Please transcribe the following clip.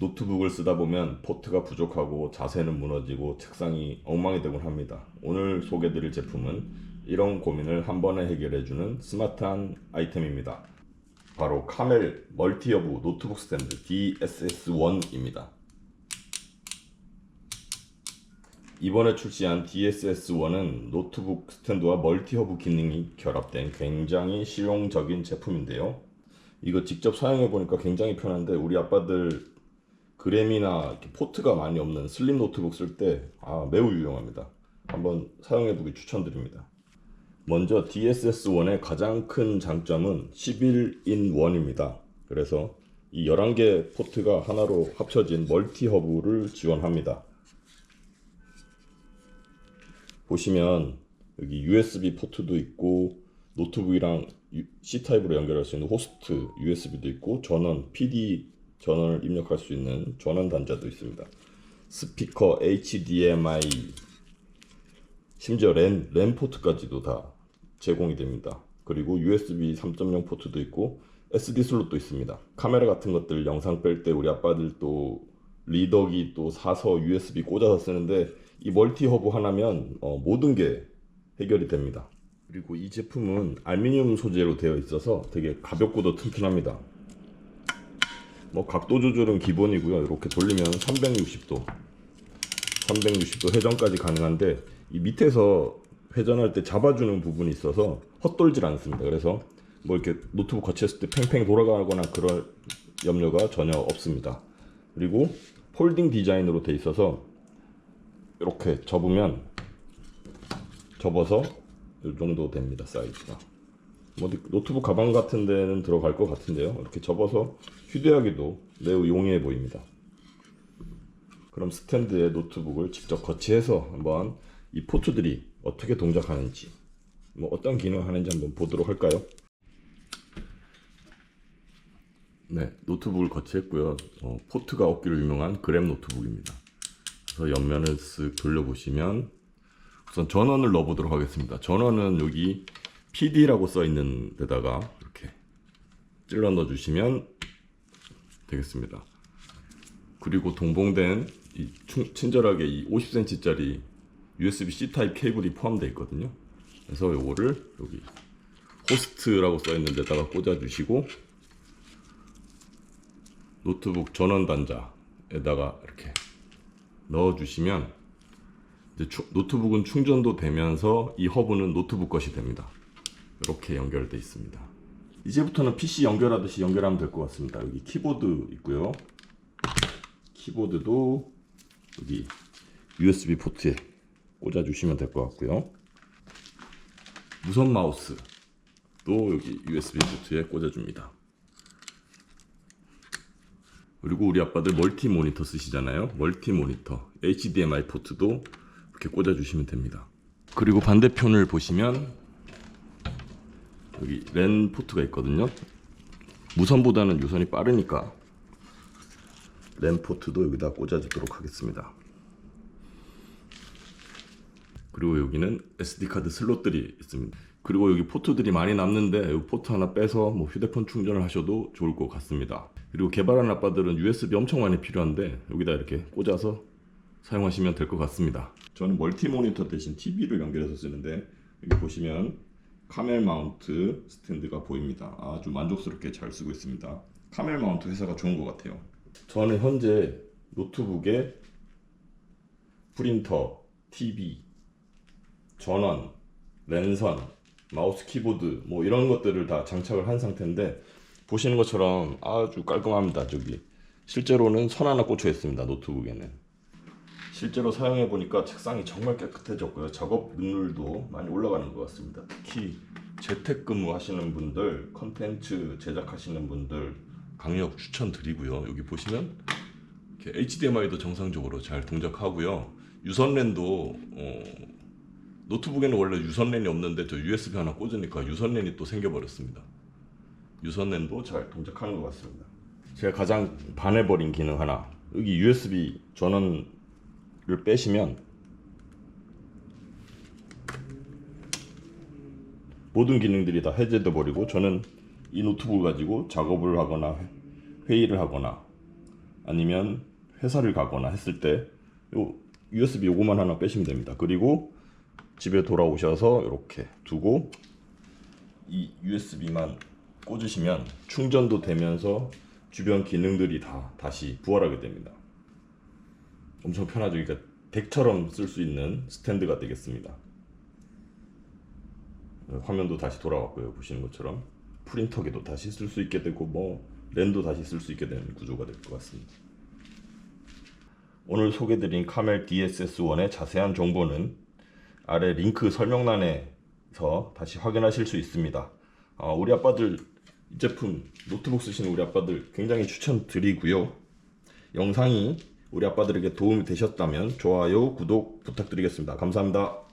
노트북을 쓰다 보면 포트가 부족하고 자세는 무너지고 책상이 엉망이 되곤 합니다. 오늘 소개드릴 제품은 이런 고민을 한 번에 해결해주는 스마트한 아이템입니다. 바로 카멜 멀티허브 노트북 스탠드 DSS1입니다. 이번에 출시한 DSS1은 노트북 스탠드와 멀티허브 기능이 결합된 굉장히 실용적인 제품인데요. 이거 직접 사용해 보니까 굉장히 편한데 우리 아빠들 그램이나 포트가 많이 없는 슬림 노트북 쓸 때 아, 매우 유용합니다. 한번 사용해 보기 추천드립니다. 먼저 DSS1의 가장 큰 장점은 11in 1입니다. 그래서 이 11개 포트가 하나로 합쳐진 멀티 허브를 지원합니다. 보시면 여기 USB 포트도 있고 노트북이랑 C 타입으로 연결할 수 있는 호스트 USB도 있고 전원 PD 전원을 입력할 수 있는 전원 단자도 있습니다. 스피커 HDMI 심지어 랜, 랜 포트까지도 다 제공이 됩니다. 그리고 USB 3.0 포트도 있고 SD 슬롯도 있습니다. 카메라 같은 것들 영상 뺄 때 우리 아빠들 또 리더기 또 사서 USB 꽂아서 쓰는데 이 멀티 허브 하나면 어, 모든 게 해결이 됩니다. 그리고 이 제품은 알루미늄 소재로 되어 있어서 되게 가볍고도 튼튼합니다. 뭐 각도 조절은 기본이고요. 이렇게 돌리면 360도, 360도 회전까지 가능한데 이 밑에서 회전할 때 잡아주는 부분이 있어서 헛돌질 않습니다. 그래서 뭐 이렇게 노트북 거치했을 때 팽팽 돌아가거나 그럴 염려가 전혀 없습니다. 그리고 폴딩 디자인으로 돼 있어서 이렇게 접으면 접어서 이 정도 됩니다. 사이즈가. 뭐 노트북 가방 같은 데는 들어갈 것 같은데요. 이렇게 접어서 휴대하기도 매우 용이해 보입니다. 그럼 스탠드에 노트북을 직접 거치해서 한번 이 포트들이 어떻게 동작하는지 뭐 어떤 기능을 하는지 한번 보도록 할까요? 네, 노트북을 거치했고요. 어, 포트가 없기로 유명한 그램 노트북입니다. 그래서 옆면을 쓱 돌려보시면 우선 전원을 넣어보도록 하겠습니다. 전원은 여기 PD라고 써 있는 데다가 이렇게 찔러 넣어 주시면 되겠습니다. 그리고 동봉된 이 충- 친절하게 이 50cm짜리 USB-C 타입 케이블이 포함되어 있거든요. 그래서 요거를 여기 호스트라고 써 있는 데다가 꽂아 주시고 노트북 전원 단자에다가 이렇게 넣어 주시면 이제 추- 노트북은 충전도 되면서 이 허브는 노트북 것이 됩니다. 이렇게 연결돼 있습니다. 이제부터는 PC 연결하듯이 연결하면 될 것 같습니다. 여기 키보드 있고요. 키보드도 여기 USB 포트에 꽂아 주시면 될 것 같고요. 무선 마우스도 여기 USB 포트에 꽂아 줍니다. 그리고 우리 아빠들 멀티 모니터 쓰시잖아요. 멀티 모니터 HDMI 포트도 이렇게 꽂아 주시면 됩니다. 그리고 반대편을 보시면 여기 랜 포트가 있거든요. 무선보다는 유선이 빠르니까 랜 포트도 여기다 꽂아주도록 하겠습니다. 그리고 여기는 SD 카드 슬롯들이 있습니다. 그리고 여기 포트들이 많이 남는데 이 포트 하나 빼서 뭐 휴대폰 충전을 하셔도 좋을 것 같습니다. 그리고 개발한 아빠들은 USB 엄청 많이 필요한데 여기다 이렇게 꽂아서 사용하시면 될 것 같습니다. 저는 멀티 모니터 대신 TV를 연결해서 쓰는데 여기 보시면 카멜 마운트 스탠드가 보입니다. 아주 만족스럽게 잘 쓰고 있습니다. 카멜 마운트 회사가 좋은 것 같아요. 저는 현재 노트북에 프린터, TV, 전원, 랜선, 마우스 키보드 뭐 이런 것들을 다 장착을 한 상태인데 보시는 것처럼 아주 깔끔합니다. 저기 실제로는 선 하나 꽂혀 있습니다. 노트북에는. 실제로 사용해 보니까 책상이 정말 깨끗해졌고요. 작업 능률도 많이 올라가는 것 같습니다. 특히 재택근무 하시는 분들, 컨텐츠 제작하시는 분들 강력 추천드리고요. 여기 보시면 HDMI도 정상적으로 잘 동작하고요. 유선랜도 어, 노트북에는 원래 유선랜이 없는데 저 USB 하나 꽂으니까 유선랜이 또 생겨버렸습니다. 유선랜도 잘 동작하는 것 같습니다. 제가 가장 반해버린 기능 하나 여기 USB 전원 을 빼시면 모든 기능들이 다 해제돼 버리고 저는 이 노트북을 가지고 작업을 하거나 회의를 하거나 아니면 회사를 가거나 했을 때 요 USB 요거만 하나 빼시면 됩니다. 그리고 집에 돌아오셔서 이렇게 두고 이 USB만 꽂으시면 충전도 되면서 주변 기능들이 다 다시 부활하게 됩니다. 엄청 편하죠. 그러니까 덱처럼 쓸 수 있는 스탠드가 되겠습니다. 화면도 다시 돌아왔고요. 보시는 것처럼 프린터기도 다시 쓸 수 있게 되고 뭐 랜도 다시 쓸 수 있게 되는 구조가 될 것 같습니다. 오늘 소개드린 카멜 DSS1의 자세한 정보는 아래 링크 설명란에서 다시 확인하실 수 있습니다. 어, 우리 아빠들 이 제품 노트북 쓰시는 우리 아빠들 굉장히 추천드리고요. 영상이 우리 아빠들에게 도움이 되셨다면 좋아요, 구독 부탁드리겠습니다. 감사합니다.